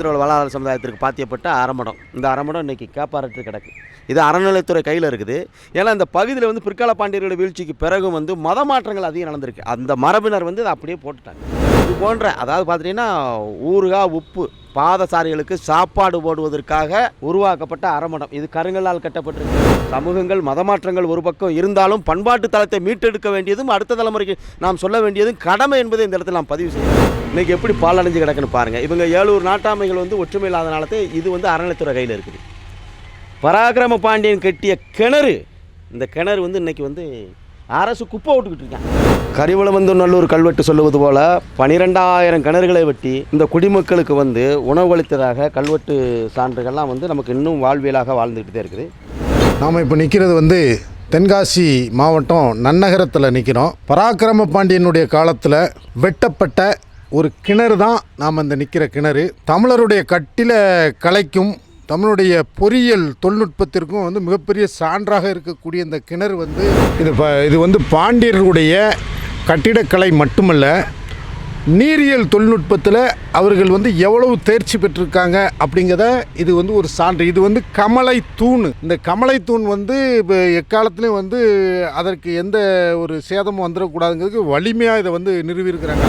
தேவேந்திர வளாளர் சமுதாயத்திற்கு பாத்தியப்பட்ட அறமடம் இந்த அறமடம் இன்னைக்கு கேப்பாரட்டு கிடக்கு. இது அறநிலைத்துறை கையில் இருக்குது. ஏன்னா இந்த பகுதியில் வந்து பிற்கால பாண்டியர்களோட வீழ்ச்சிக்கு பிறகு வந்து மத மாற்றங்கள் அதிகம் நடந்திருக்கு. அந்த மரபினர் வந்து அதை அப்படியே போட்டுட்டாங்க. இது போன்ற அதாவது பார்த்துட்டிங்கன்னா ஊறுகாய் உப்பு பாதசாரிகளுக்கு சாப்பாடு போடுவதற்காக உருவாக்கப்பட்ட அறமடம் இது கருங்கல்லால் கட்டப்பட்டிருக்கு. சமூகங்கள் மதமாற்றங்கள் ஒரு பக்கம் இருந்தாலும் பண்பாட்டு தளத்தை மீட்டெடுக்க வேண்டியதும் அடுத்த தலைமுறைக்கு நாம் சொல்ல வேண்டியதும் கடமை என்பதை இந்த இடத்துல நாம் பதிவு செய்யணும். இன்னைக்கு எப்படி பாலடைஞ்சு கிடக்குன்னு பாருங்கள் இவங்க ஏழூர் நாட்டாமைகள் வந்து ஒற்றுமை இல்லாதனால இது வந்து அறநிலைத்துறை கையில் இருக்குது. பராக்கிரம பாண்டியன் கட்டிய கிணறு இந்த கிணறு வந்து இன்னைக்கு வந்து அரசு குப்பை விட்டுக்கிட்டு இருக்காங்க. கரிவளவந்து நல்லூர் கல்வெட்டு சொல்லுவது போல பனிரெண்டாயிரம் கிணறுகளை வெட்டி இந்த குடிமக்களுக்கு வந்து உணவளித்ததாக கல்வெட்டு சான்றுகள்லாம் வந்து நமக்கு இன்னும் வாழ்வியலாக வாழ்ந்துக்கிட்டு தான் இருக்குது. நாம் இப்போ நிற்கிறது வந்து தென்காசி மாவட்டம் நன்னகரத்தில் நிற்கிறோம் பராக்கிரம பாண்டியனுடைய காலத்தில் வெட்டப்பட்ட ஒரு கிணறு தான் நாம் இந்த நிற்கிற கிணறு. தமிழருடைய கட்டில கலைக்கும் தமிழுடைய பொறியியல் தொழில்நுட்பத்திற்கும் வந்து மிகப்பெரிய சான்றாக இருக்கக்கூடிய இந்த கிணறு வந்து இது ப இது வந்து பாண்டியர்களுடைய கட்டிடக்கலை மட்டுமல்ல நீரியல் தொழில்நுட்பத்தில் அவர்கள் வந்து எவ்வளவு தேர்ச்சி பெற்றிருக்காங்க அப்படிங்கிறத இது வந்து ஒரு சான்று. இது வந்து கமலை தூண் இந்த கமலை தூண் வந்து இப்போ எக்காலத்துலேயும் வந்து அதற்கு எந்த ஒரு சேதமும் வந்துடக்கூடாதுங்கிறதுக்கு வலிமையாக இதை வந்து நிறுவியிருக்கிறாங்க.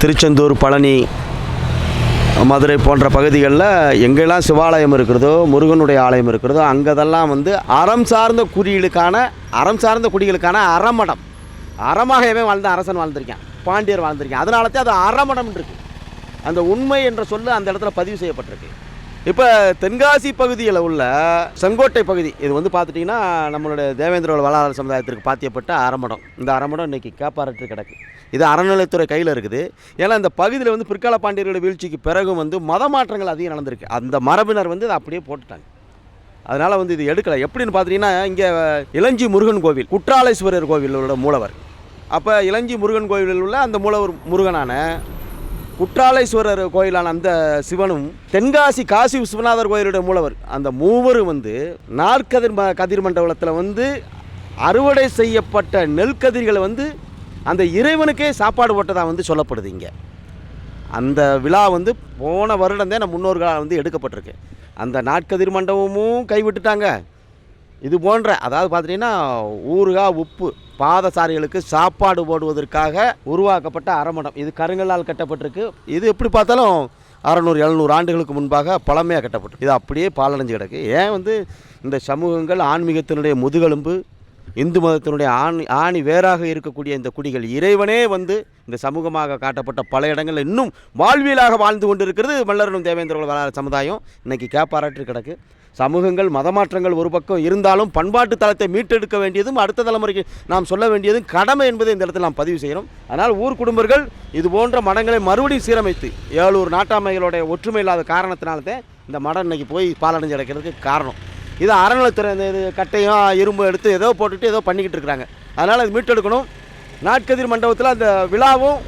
திருச்செந்தூர் பழனி மதுரை போன்ற பகுதிகளில் எங்கெல்லாம் சிவாலயம் இருக்கிறதோ முருகனுடைய ஆலயம் இருக்கிறதோ அங்கதெல்லாம் வந்து அறம் சார்ந்த குறியீடுக்கான அறம் சார்ந்த குடிகளுக்கான அறமடம். அறமாகவே வாழ்ந்த அரசன் வாழ்ந்திருக்கேன் பாண்டியர் வாழ்ந்திருக்கேன். அதனால தான் அது அறமடம் இருக்கு. அந்த உண்மை என்ற சொல்லு அந்த இடத்துல பதிவு செய்யப்பட்டிருக்கு. இப்போ தென்காசி பகுதியில் உள்ள செங்கோட்டை பகுதி இது வந்து பார்த்துட்டிங்கன்னா நம்மளுடைய தேவேந்திர வளாளர் சமுதாயத்திற்கு பாத்தியப்பட்ட அறமடம் இந்த அறமடம் இன்னைக்கு கேப்பாரட்டு கிடக்கு. இது அறநிலைத்துறை கையில் இருக்குது. ஏன்னா இந்த பகுதியில் வந்து பிற்கால பாண்டியர்களோட வீழ்ச்சிக்கு பிறகு வந்து மத மாற்றங்கள் அதிகம் நடந்திருக்கு. அந்த மரபினர் வந்து அதை அப்படியே போட்டுட்டாங்க. அதனால் வந்து இது எடுக்கலை. எப்படின்னு பார்த்தீங்கன்னா இங்கே இளஞ்சி முருகன் கோவில் குற்றாலேஸ்வரர் கோவிலோட மூலவர். அப்போ இளஞ்சி முருகன் கோவிலில் உள்ள அந்த மூலவர் முருகனான குற்றாலேஸ்வரர் கோயிலான அந்த சிவனும் தென்காசி காசி விஸ்வநாதர் கோயிலுடைய மூலவர் அந்த மூவரும் வந்து நாற்கதிர் ம கதிர் மண்டபத்தில் வந்து அறுவடை செய்யப்பட்ட நெல் கதிர்களை வந்து அந்த இறைவனுக்கே சாப்பாடு போட்டதாக வந்து சொல்லப்படுது இங்கே. அந்த விழா வந்து போன வருடந்தே நம்ம முன்னோர்களால் வந்து எடுக்கப்பட்டிருக்கு. அந்த நாட்கதிர் மண்டபமும் கைவிட்டுட்டாங்க. இது போன்ற அதாவது பார்த்துட்டிங்கன்னா ஊறுகாய் உப்பு பாதசாரிகளுக்கு சாப்பாடு போடுவதற்காக உருவாக்கப்பட்ட அறமடம் இது கருங்கல்லால் கட்டப்பட்டிருக்கு. இது எப்படி பார்த்தாலும் அறநூறு எழுநூறு ஆண்டுகளுக்கு முன்பாக பழமையாக கட்டப்பட்டு இது அப்படியே பாலடைஞ்சு கிடக்கு. ஏன் வந்து இந்த சமூகங்கள் ஆன்மீகத்தினுடைய முதுகெலும்பு இந்து மதத்தினுடைய ஆணி ஆணி வேறாக இருக்கக்கூடிய இந்த குடிகள் இறைவனே வந்து இந்த சமூகமாக காட்டப்பட்ட பல இடங்களில் இன்னும் வாழ்வியலாக வாழ்ந்து கொண்டிருக்கிறது மல்லரனும் தேவேந்திர வரலாறு சமுதாயம். இன்றைக்கி கேப்பாராட்டு கிடக்கு. சமூகங்கள் மதமாற்றங்கள் ஒரு பக்கம் இருந்தாலும் பண்பாட்டு தளத்தை மீட்டெடுக்க வேண்டியதும் அடுத்த தலைமுறைக்கு நாம் சொல்ல வேண்டியதும் கடமை என்பதை இந்த இடத்தில் நாம் பதிவு செய்கிறோம். அதனால் ஊர் குடும்பங்கள் இது போன்ற மடங்களை மறுபடியும் சீரமைத்து ஏழூர் நாட்டாமைகளுடைய ஒற்றுமை இல்லாத காரணத்தினால்தான் இந்த மடம் இன்னைக்கு போய் பாலடைஞ்சு கிடக்கிறதுக்கு காரணம். இது அறநிலைத்துறை இந்த இது கட்டையும் இரும்பு எடுத்து ஏதோ போட்டுட்டு ஏதோ பண்ணிக்கிட்டு இருக்கிறாங்க. அதனால் அது மீட்டெடுக்கணும். நாட்கதிர் மண்டபத்தில் அந்த விழாவும்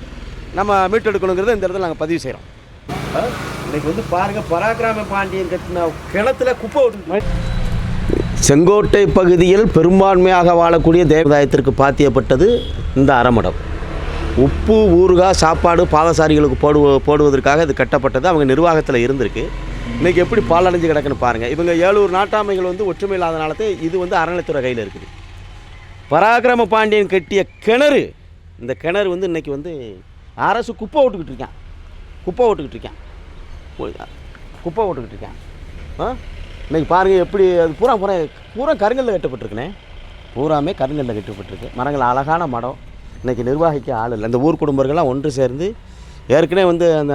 நம்ம மீட்டெடுக்கணுங்கிறத இந்த இடத்துல நாங்கள் பதிவு செய்கிறோம். இன்னைக்கு வந்து பாருங்க பராக்கிராம பாண்டியன் கட்டின கிணத்துல குப்பை விட்டு செங்கோட்டை பகுதியில் பெரும்பான்மையாக வாழக்கூடிய தேவதாயத்திற்கு பாத்தியப்பட்டது இந்த அறமடம் உப்பு ஊறுகாய் சாப்பாடு பாதசாரிகளுக்கு போடுவ போடுவதற்காக இது கட்டப்பட்டது. அவங்க நிர்வாகத்தில் இருந்திருக்கு. இன்றைக்கி எப்படி பாலடைஞ்சு கிடக்குன்னு பாருங்கள் இவங்க ஏழூர் நாட்டாமைகள் வந்து ஒற்றுமை இல்லாதனால தான் இது வந்து அறநிலைத்துறை கையில் இருக்குது. பராக்கிரம பாண்டியன் கட்டிய கிணறு இந்த கிணறு வந்து இன்றைக்கி வந்து அரசு குப்பை விட்டுக்கிட்டு இருக்கான். குப்பை விட்டுக்கிட்டு இருக்கான். குப்பை விட்டுக்கிட்டு இருக்கான். ஆ? இன்னைக்கு பாருங்கள் எப்படி அது பூரா பூரா பூரா கருங்கல்ல கட்டப்பட்டிருக்குண்ணே பூராமே கருங்கல்ல கட்டப்பட்டிருக்கு மரங்கள் அழகான மடம். இன்னைக்கு நிர்வாகிக்க ஆள் இல்லை. இந்த ஊர் குடும்பங்கள்லாம் ஒன்று சேர்ந்து ஏற்கனவே வந்து அந்த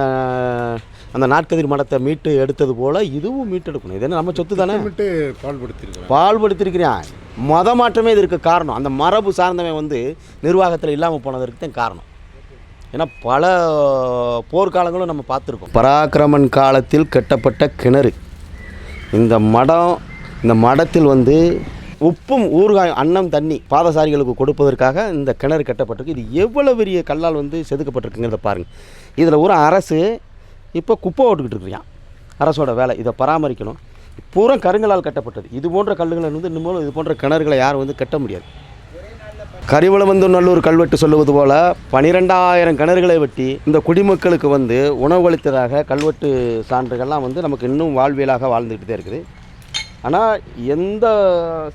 அந்த நாட்கதிர் மடத்தை மீட்டு எடுத்தது போல் இதுவும் மீட்டெடுக்கணும். இது என்ன நம்ம சொத்து தானே? திட்டமிட்டு பால்படுத்தியிருக்கிறோம் பால்படுத்திருக்கிறான். மத மாற்றமே இதற்கு காரணம். அந்த மரபு சார்ந்தவன் வந்து நிர்வாகத்தில் இல்லாமல் போனதற்கு தான் காரணம். ஏன்னா பல போர்க்காலங்களும் நம்ம பார்த்துருக்கோம். பராக்கிரமன் காலத்தில் கட்டப்பட்ட கிணறு. இந்த மடம் இந்த மடத்தில் வந்து உப்பும் ஊறுகாய் அன்னம் தண்ணி பாதசாரிகளுக்கு கொடுப்பதற்காக இந்த கிணறு கட்டப்பட்டிருக்கு. இது எவ்வளோ பெரிய கல்லால் வந்து செதுக்கப்பட்டிருக்குங்கிறத பாருங்கள் இதில் ஒரு அரசு இப்போ குப்பை ஓட்டுக்கிட்டு இருக்கிறான். அரசோட வேலை இதை பராமரிக்கணும். பூரா கருங்கலால் கட்டப்பட்டது. இது போன்ற கல்லுகளை வந்து இன்னும் இது போன்ற கிணறுகளை யாரும் வந்து கட்ட முடியாது. கரிவளவந்து நல்லூர் கல்வெட்டு சொல்லுவது போல பனிரெண்டாயிரம் கிணறுகளை வெட்டி இந்த குடிமக்களுக்கு வந்து உணவளித்ததாக கல்வெட்டு சான்றுகள்லாம் வந்து நமக்கு இன்னும் வாழ்வியலாக வாழ்ந்துக்கிட்டு தான் இருக்குது. ஆனால் எந்த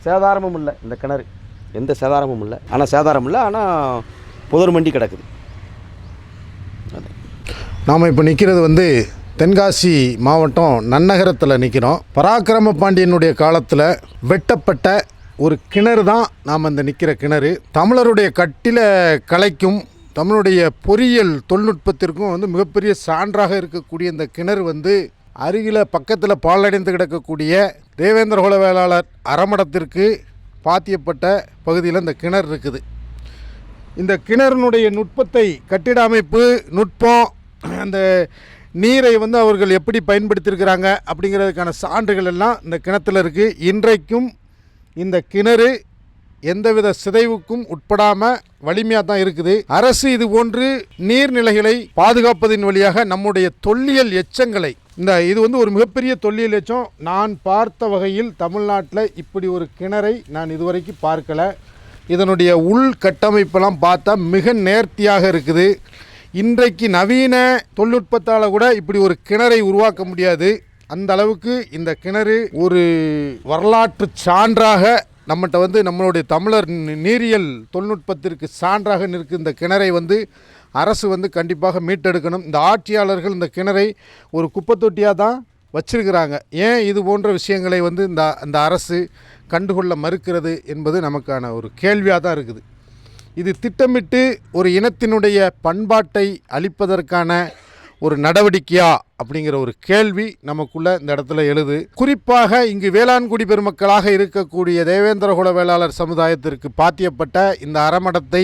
சேதாரமும் இல்லை இந்த கிணறு. எந்த சேதாரமும் இல்லை. ஆனால் சேதாரம் இல்லை ஆனால் புதர் மண்டி கிடக்குது. நாம் இப்போ நிற்கிறது வந்து தென்காசி மாவட்டம் நன்னகரத்தில் நிற்கிறோம் பராக்கிரம பாண்டியனுடைய காலத்தில் வெட்டப்பட்ட ஒரு கிணறு தான் நாம் இந்த நிற்கிற கிணறு. தமிழருடைய கட்டில கலைக்கும் தமிழுடைய பொறியியல் தொழில்நுட்பத்திற்கும் வந்து மிகப்பெரிய சான்றாக இருக்கக்கூடிய இந்த கிணறு வந்து அருகில் பக்கத்தில் பாலடைந்து கிடக்கக்கூடிய தேவேந்திர குல வேளாளர் அறமடத்திற்கு பாத்தியப்பட்ட பகுதியில் இந்த கிணறு இருக்குது. இந்த கிணறுனுடைய நுட்பத்தை கட்டிட அமைப்பு நுட்பம் அந்த நீரை வந்து அவர்கள் எப்படி பயன்படுத்தியிருக்கிறாங்க அப்படிங்கிறதுக்கான சான்றுகள் எல்லாம் இந்த கிணத்துல இருக்குது இன்றைக்கும் இந்த கிணறு எந்தவித சிதைவுக்கும் உட்படாமல் வலிமையாக தான் இருக்குது. அரசு இது போன்று நீர்நிலைகளை பாதுகாப்பதின் வழியாக நம்முடைய தொல்லியல் எச்சங்களை இந்த இது வந்து ஒரு மிகப்பெரிய தொல்லியல் எச்சம். நான் பார்த்த வகையில் தமிழ்நாட்டில் இப்படி ஒரு கிணறை நான் இதுவரைக்கும் பார்க்கலை. இதனுடைய உள் கட்டமைப்பெல்லாம் பார்த்தா மிக நேர்த்தியாக இருக்குது. இன்றைக்கு நவீன தொழில்நுட்பத்தால் கூட இப்படி ஒரு கிணறை உருவாக்க முடியாது. அந்த அளவுக்கு இந்த கிணறு ஒரு வரலாற்று சான்றாக நம்மகிட்ட வந்து நம்மளுடைய தமிழர் நீரியல் தொழில்நுட்பத்திற்கு சான்றாக நிற்கும் இந்த கிணறை வந்து அரசு வந்து கண்டிப்பாக மீட்டெடுக்கணும். இந்த ஆட்சியாளர்கள் இந்த கிணறை ஒரு குப்பைத்தொட்டியாக தான் வச்சிருக்கிறாங்க. ஏன் இது போன்ற விஷயங்களை வந்து இந்த இந்த அரசு கண்டுகொள்ள மறுக்கிறது என்பது நமக்கான ஒரு கேள்வியாக தான் இருக்குது. இது திட்டமிட்டு ஒரு இனத்தினுடைய பண்பாட்டை அழிப்பதற்கான ஒரு நடவடிக்கையா அப்படிங்கிற ஒரு கேள்வி நமக்குள்ள இந்த இடத்துல எழுது. குறிப்பாக இங்கு வேளாண்குடி பெருமக்களாக இருக்கக்கூடிய தேவேந்திர குல வேளாளர் சமுதாயத்திற்கு பாத்தியப்பட்ட இந்த அறமடத்தை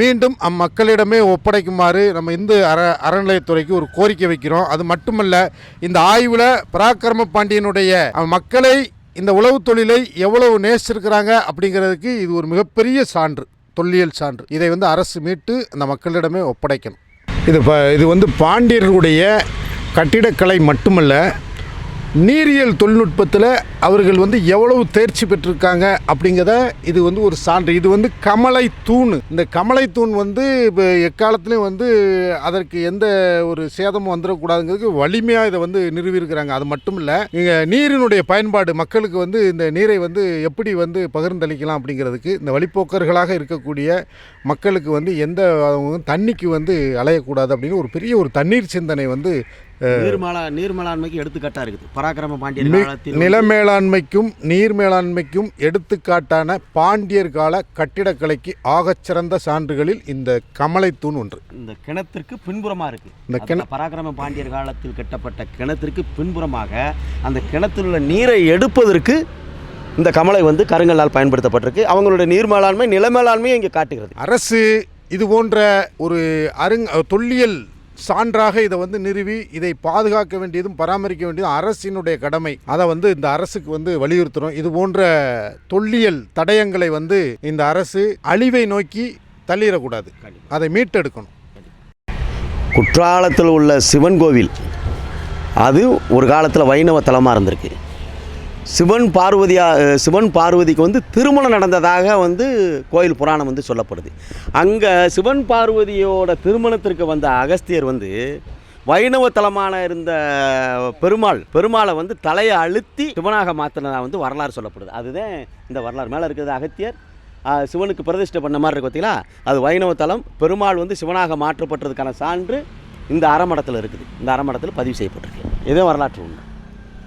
மீண்டும் அம்மக்களிடமே ஒப்படைக்குமாறு நம்ம இந்து அற அறநிலையத்துறைக்கு ஒரு கோரிக்கை வைக்கிறோம். அது மட்டுமல்ல இந்த ஆய்வில் பராக்கிரம பாண்டியனுடைய மக்களை இந்த உழவு தொழிலை எவ்வளவு நேசிச்சிருக்கிறாங்க அப்படிங்கிறதுக்கு இது ஒரு மிகப்பெரிய சான்று தொல்லியல் சான்று. இதை வந்து அரசு மீட்டு அந்த மக்களிடமே ஒப்படைக்கணும். இது ப இது வந்து பாண்டியர்களுடைய கட்டிடக்கலை மட்டுமல்ல நீரியல் தொழில்நுட்பத்தில் அவர்கள் வந்து எவ்வளவு தேர்ச்சி பெற்றிருக்காங்க அப்படிங்கிறத இது வந்து ஒரு சான்று. இது வந்து கமலை தூண் இந்த கமலை தூண் வந்து இப்போ எக்காலத்துலேயும் வந்து அதற்கு எந்த ஒரு சேதமும் வந்துடக்கூடாதுங்கிறதுக்கு வலிமையாக இதை வந்து நிறுவியிருக்கிறாங்க. அது மட்டும் இல்லை இங்கே நீரினுடைய பயன்பாடு மக்களுக்கு வந்து இந்த நீரை வந்து எப்படி வந்து பகிர்ந்தளிக்கலாம் அப்படிங்கிறதுக்கு இந்த வழிப்போக்கர்களாக இருக்கக்கூடிய மக்களுக்கு வந்து எந்த தண்ணிக்கு வந்து அலையக்கூடாது அப்படின்னு ஒரு பெரிய ஒரு தண்ணீர் சிந்தனை வந்து நீர்மலா நீர் மேலாண்மைக்கு எடுத்துக்காட்டா இருக்குது. பராக்கிரம பாண்டியர் காலத்தில் நில மேலாண்மைக்கும் நீர் மேலாண்மைக்கும் எடுத்துக்காட்டான பாண்டியர் கால கட்டிடக்கலைக்கு ஆகச்சிறந்த சான்றுகளில் இந்த கமலைத்தூண் ஒன்று. இந்த கிணத்திற்கு பின்புறமா இருக்கு. இந்த அந்த பராக்கிரம பாண்டியர் காலத்தில் கட்டப்பட்ட கிணத்திற்கு பின்புறமாக அந்த கிணத்தில் உள்ள நீரை எடுப்பதற்கு இந்த கமலை வந்து கருங்கல்லால் பயன்படுத்தப்பட்டிருக்கு. அவங்களுடைய நீர் மேலாண்மை நில மேலாண்மையை இங்கே காட்டுகிறது. அரசு இது போன்ற ஒரு அருங் தொல்லியல் சான்றாக இதை வந்து நிறுவி இதை பாதுகாக்க வேண்டியதும் பராமரிக்க வேண்டியதும் அரசினுடைய கடமை. அதை வந்து இந்த அரசுக்கு வந்து வலியுறுத்துறோம். இது போன்ற தொல்லியல் தடயங்களை வந்து இந்த அரசு அழிவை நோக்கி தள்ளிடக்கூடாது. அதை மீட்டெடுக்கணும். குற்றாலத்தில் உள்ள சிவன் கோவில் அது ஒரு காலத்தில் வைணவ தலமாக இருந்திருக்கு. சிவன் பார்வதியா சிவன் பார்வதிக்கு வந்து திருமணம் நடந்ததாக வந்து கோயில் புராணம் வந்து சொல்லப்படுது. அங்கே சிவன் பார்வதியோட திருமணத்திற்கு வந்த அகஸ்தியர் வந்து வைணவ தலமான இருந்த பெருமாள் பெருமாளை வந்து தலையை அழுத்தி சிவனாக மாற்றினதாக வந்து வரலாறு சொல்லப்படுது. அதுதான் இந்த வரலாறு. மேலே இருக்கிறது அகத்தியர் சிவனுக்கு பிரதிஷ்டை பண்ண மாதிரி இருக்கு பார்த்தீங்களா அது வைணவ தலம். பெருமாள் வந்து சிவனாக மாற்றப்பட்டதுக்கான சான்று இந்த அறமடத்தில் இருக்குது. இந்த அறமடத்தில் பதிவு செய்யப்பட்டிருக்கு. இதே வரலாற்று உண்டு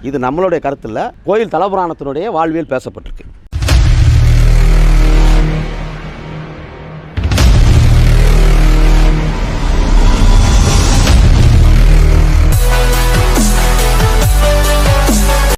இது நம்மளுடைய கருத்தில் கோயில் தலபுராணத்தினுடைய வாழ்வியல் பேசப்பட்டிருக்கு.